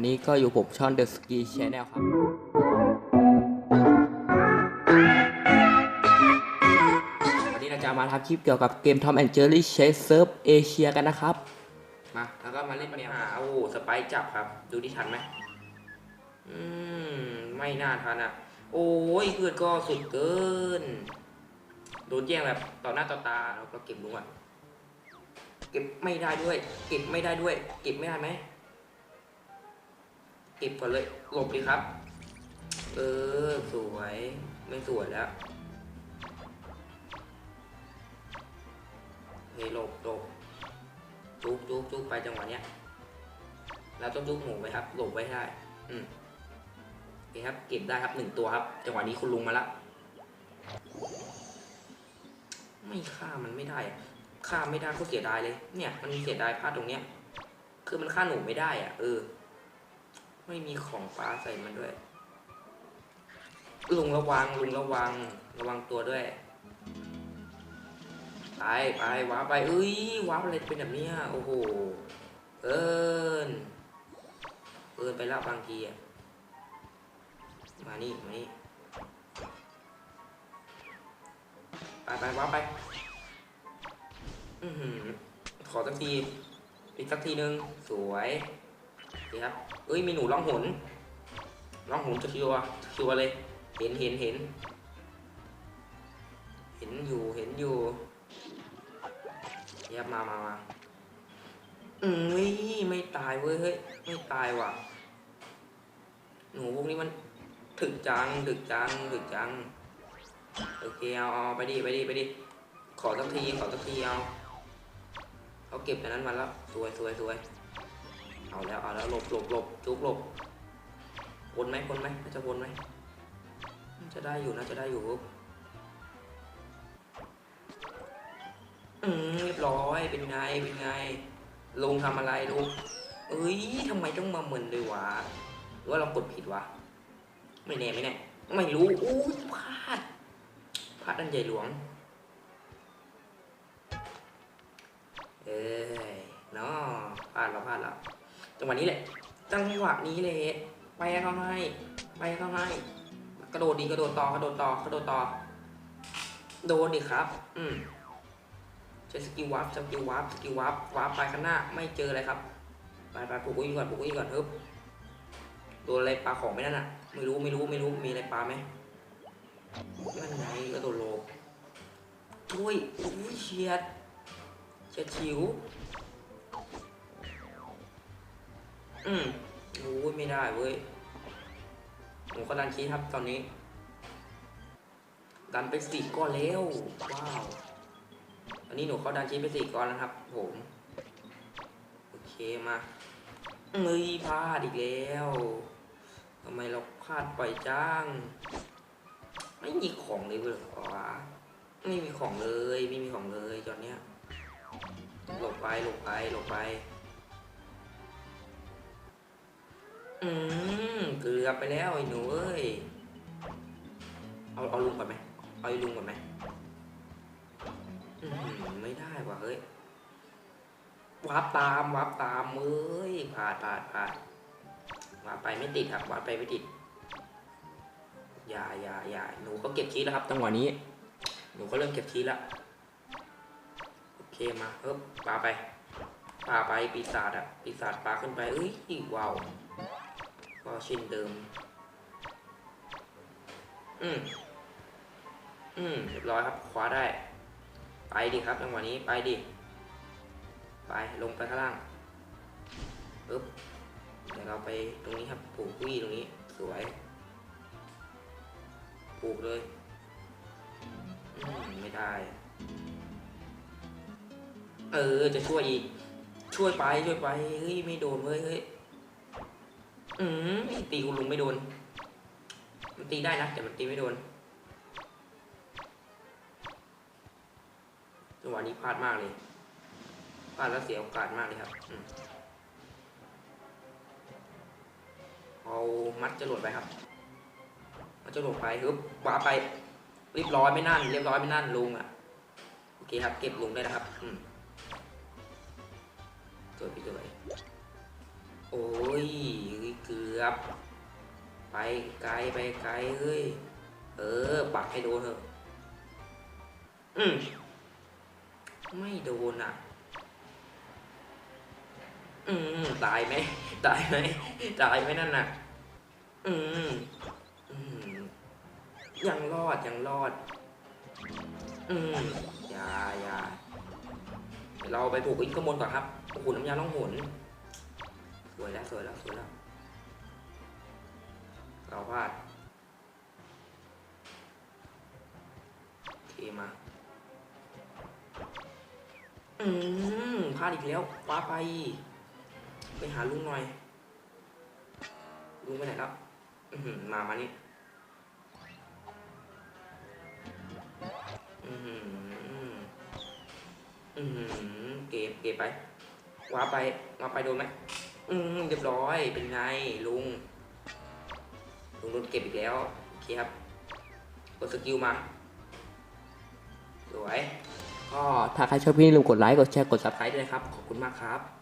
วันนี้ก็อยู่ผมช่อง The Ski Channel ครับ วันนี้เราจะมาทำคลิปเกี่ยวกับเกม Tom and Jerry Chase Surf Asia กันนะครับ มา แล้วก็มาเล่นเนี่ยอ่าโอ้สไปร์จับครับ ดูที่ทันไหมอืม ไม่น่าทันอะ โอ้ยเพื่อนก็สุดเกิน โดนแย่งแบบต่อหน้าต่อตาเราก็เก็บลุงอะ เก็บไม่ได้ด้วย เก็บไม่ได้ด้วย เก็บไม่ได้ไหม เก็บก่อนเลย หลบดีครับ เออ สวย ไม่สวยแล้ว เฮ้ยหลบหลบจุกจุกจุกไปจังหวะเนี้ย เราต้องจุกหมูไว้ครับ หลบไว้ให้ได้ อืมโอเคครับ เก็บได้ครับหนึ่งตัวครับ จังหวะนี้คุณลุงมาละ ไม่ฆ่ามันไม่ได้ฆ่าไม่ได้ก็เสียดายเลย เนี่ย มันเสียดายพลาดตรงเนี้ย คือมันฆ่าหนูไม่ได้อะ เออ ไม่มีของปลาใส่มันด้วย ลุงระวังลุงระวัง ระวังตัวด้วย ไปไปว้าไปเอ้ยว้าร์ปอะไรเป็นแบบเนี้ยโอ้โหเอินเอินไปล้วบางทีอะมานี่มานี่ไปไปว้าไปอือหือขอสักทีอีกสักทีหนึ่งสวย ดีครับเอ้ยมีหนูร้องหนร้องหนจะคิวอะคิวอะไรเห็นเห็นเห็น เห็นอยู่เห็นอยู่เยียบมามามาอืมไม่ตายเว้ยเฮ้ยไม่ตายว่ะ หนูพวกนี้มันถึกจังถึกจังถึกจังโอเคเอาเอาไปดิไปดิไปดิขอสักทีขอสักทีเอาเขาเก็บอันนั้นมาแล้วสวยสวยสวย เอาแล้วเอาแล้วหลบหลบหลบจุกหลบวนไหมวนไหมน่าจะวนไหมจะได้อยู่น่าจะได้อยู่ครับอืมเรียบร้อยเป็นไงเป็นไงลงทำอะไรลูกเอ้ยทำไมต้องมาเหมือนด้วยวะหรือว่าเรากดผิดวะไม่แน่ไม่แน่ไม่รู้อู้พลาดพลาดอันใหญ่หลวงเอ้ยเนาะพลาดแล้วพลาดแล้ว จังหวะนี้แหละ จังหวะนี้เลยไปเขาให้ไปเขาให้ กระโดดดีกระโดดต่อกระโดดต่อกระโดดต่อ โดนดิครับ อืมใช้สกิลวับสกิลวับสกิลวับวับไปข้างหน้าไม่เจออะไรครับ ไปไปปลุกอุ้ยก่อนปลุกอุ้ยก่อนเฮ้ยโดนอะไรปลาของไม่นั่นอะ ไม่รู้ไม่รู้ไม่รู้มีอะไรปลาไหมนั่นไงกระโดดโลบช่วยอุ้ยเฉียดเฉียดฉิว อืมโอ้ยไม่ได้เว้ย ผมก็ดันชี้ครับตอนนี้ ดันไปสี่ก้อนแล้ว ว้าว อันนี้หนูเขาดันชี้ไปสี่ก้อนแล้วครับ ผม โอเคมาเอ้ยพลาดอีกแล้วทำไมเราพลาดไปจ้าง ไม่มีของเลยเว้ยอ๋อวะไม่มีของเลย ไม่มีของเลยตอนเนี้ยหลบไปหลบไปหลบไป อืมเกือบไปแล้วไอ้หนูเอ้ย เอาเอาลุงก่อนไหมเอาไอ้ลุงก่อนไหมอืมไม่ได้ว่ะเฮ้ยวับตามวับตามเอ้ยผ่านผ่านผ่านวับไปไม่ติดครับวับไปไม่ติด อย่าอย่าอย่าหนูก็เก็บชีสแล้วครับจังหวะนี้ หนูก็เริ่มเก็บชีสแล้วโอเคมาเฮ้ยปลาไปปลาไปปีศาจอะปีศาจปลาขึ้นไปเอ้ยว้าว ก็ช่นเดิม อืม อืม เรียบร้อยครับ คว้าได้ ไปดิครับจังหวะนี้ ไปดิ ไป ลงไปข้างล่างปึ๊บ เดี๋ยวเราไปตรงนี้ครับผูกวี่ตรงนี้ สวยผูกเลยอืมไม่ได้ เออ จะช่วยอีก ช่วยไป ช่วยไป เฮ้ย ไม่โดนเว้ย เฮ้ย อืมตีคุณลุงไม่โดน มันตีได้นะแต่มันตีไม่โดนจังหวะนี้พลาดมากเลยพลาดแล้วเสียโอกาสมากเลยครับอเอามัดจรวดไปครับมัดจรวดไปฮึบวาไปเรียบร้อยไม่นั่น เรียบร้อยไม่นั่นลุงอะโอเคครับ เก็บลุงได้นะครับ อืมสวยพี่สวย โอ้ยอบ ไปไกลไปไกลเฮ้ย เออ ปักให้โดนเถอะ อืมไม่โดนอะ อืมตายไหม ตายไหม ตายไหมนั่นน่ะ อืมอืมยังรอดยังรอด อืมอย่าอย่าเราไปผูกอินข้างบนก่อนครับผูกน้ำยาล่องหน วยแล้วสวยแล้วสวยแล้ว เราพลาดโอเคมา อืมพลาดอีกแล้วว้าไป ไปหาลุงหน่อย ลุงไปไหนแล้วอื้อหือมา มานี่อือหืออือหือเก็บเก็บไปว้าไปว้าไปโดนไหม อืมเรียบร้อย เป็นไงลุง ลุงโดนเก็บอีกแล้ว โอเคครับ กดสกิลมา สวย ก็ถ้าใครชอบพี่ลุงกดไลค์ กดแชร์ กดซับสไครต์ด้วยนะครับ ขอบคุณมากครับ